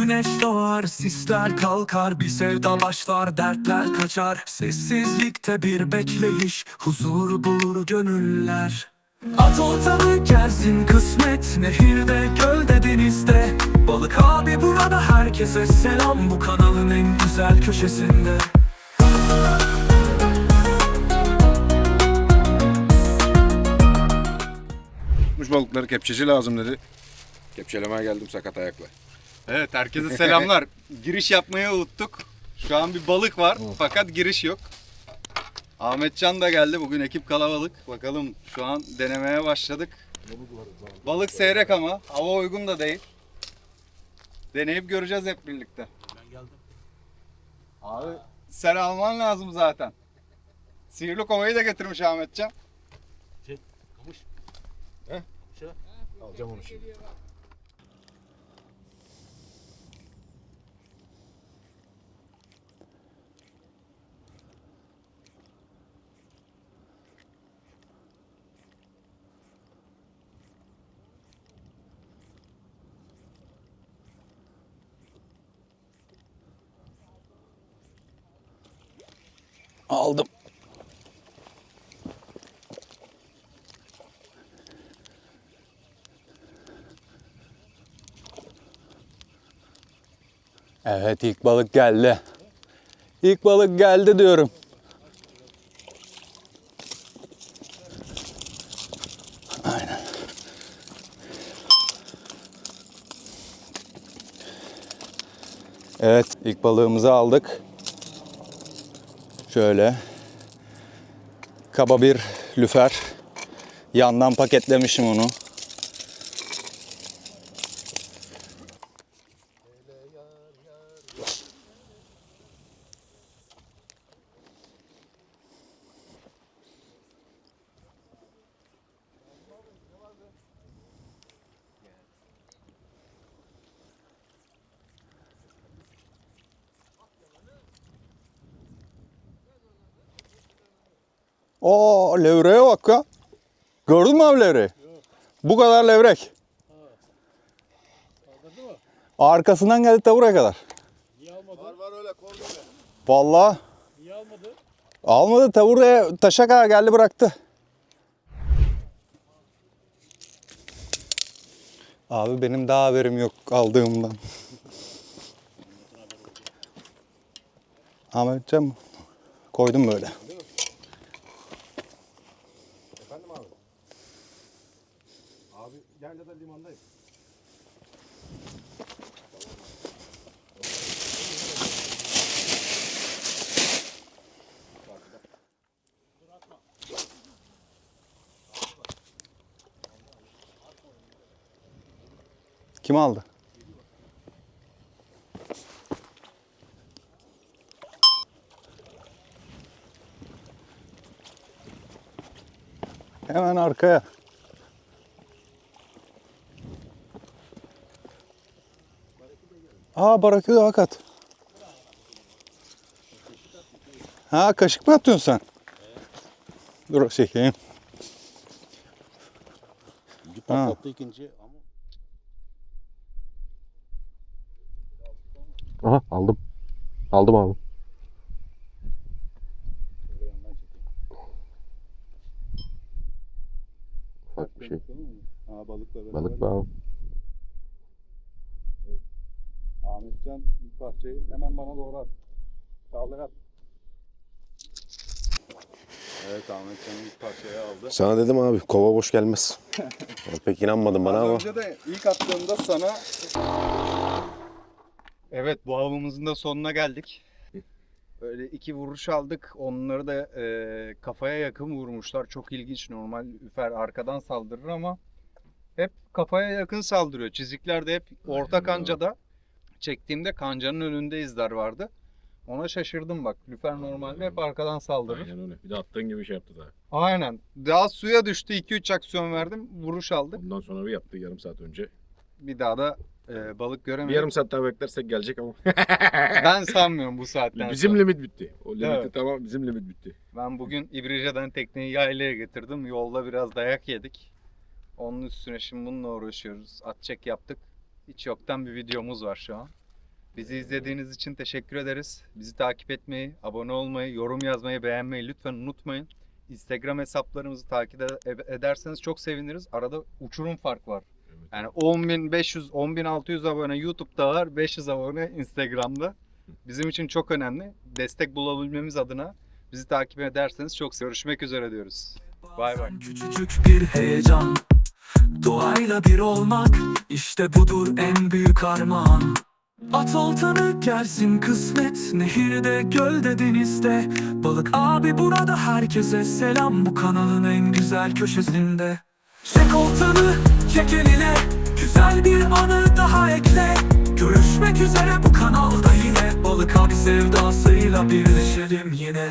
Güneş doğar, sisler kalkar, bir sevda başlar, dertler kaçar. Sessizlikte bir bekleyiş, huzur bulur gönüller. At oltanı gelsin kısmet, nehirde, gölde, denizde. Balık abi burada herkese selam, bu kanalın en güzel köşesinde. Tutmuş balıkları kepçeci lazım dedi. Kepçelemeye geldim sakat ayakla. Evet herkese selamlar. giriş yapmayı unuttuk. Şu an bir balık var fakat giriş yok. Ahmetcan da geldi. Bugün ekip kalabalık. Bakalım şu an denemeye başladık. Balık seyrek ama hava uygun da değil. Deneyip göreceğiz hep birlikte. Abi sen alman lazım zaten. Sihirli kovayı da getirmiş Ahmetcan. Alacağım onu şimdi. Aldım. Evet ilk balık geldi. İlk balık geldi diyorum. Aynen. Evet ilk balığımızı aldık. Şöyle kaba bir lüfer. Yandan paketlemişim onu. Oo levreğe bak ya. Gördün mü abi levreği? Bu kadar levrek. Arkasından geldi ta buraya kadar. Var var öyle kol böyle. Vallahi. Niye almadı? Almadı ta buraya taşa kadar geldi bıraktı. Abi benim daha haberim yok aldığımdan. Ahmetciğim koydum böyle. Efendim Abi Yaylada limandayım. Kim aldı? Hemen arkaya. Aa baraküda hakikat. Ha kaşık mı atıyorsun sen? Dur çekeyim. Patlattı ikinci ama. Aha aldım. Aldım abi. Ufak bir şey. Aa balıkla beraber. Balık mı abi? Ahmetcan ilk parçayı hemen bana doğru at. Kaldır at. Evet Ahmetcan ilk parçayı aldı. Sana dedim abi kova boş gelmez. Pek inanmadın bana Az ama. önce de ilk attığımda sana... Evet bu avımızın da sonuna geldik. Böyle iki vuruş aldık. Onları da e, kafaya yakın vurmuşlar. Çok ilginç. Normal üfer arkadan saldırır ama hep kafaya yakın saldırıyor. Çizikler de hep orta kancada. Çektiğimde kancanın önünde izler vardı. Ona şaşırdım bak. Lüfer normalde hep arkadan saldırır. Aynen öyle. Bir de attığın gibi şey yaptı daha. Aynen. Daha suya düştü. 2-3 aksiyon verdim. Vuruş aldık. Ondan sonra bir yaptı yarım saat önce. Bir daha da e, balık Bir göremedim. yarım saat daha beklersek gelecek ama. Ben sanmıyorum bu saatten bizim sonra. limit bitti. O limiti Evet. tamam bizim limit bitti. Ben bugün İbrice'den tekneyi yaylaya getirdim. Yolda biraz dayak yedik. Onun üstüne şimdi bununla uğraşıyoruz. At çek yaptık. Hiç yoktan bir videomuz var şu an. Bizi izlediğiniz için teşekkür ederiz. Bizi takip etmeyi, abone olmayı, yorum yazmayı, beğenmeyi lütfen unutmayın. Instagram hesaplarımızı takip ed- ederseniz çok seviniriz. Arada uçurum fark var. Yani 10.500, 10.600 abone YouTube'da var, 500 abone Instagram'da. Bizim için çok önemli. Destek bulabilmemiz adına bizi takip ederseniz çok. Görüşmek üzere diyoruz. Bay bay. Küçücük bir heyecan Doğayla bir olmak işte budur en büyük armağan. At oltanı gelsin kısmet Nehirde, gölde, denizde. Balık abi burada herkese selam. Bu kanalın en güzel köşesinde. Çek oltanı, çek eline Güzel bir anı daha ekle. Görüşmek üzere bu kanalda yine. Balık abi sevdasıyla birleşelim yine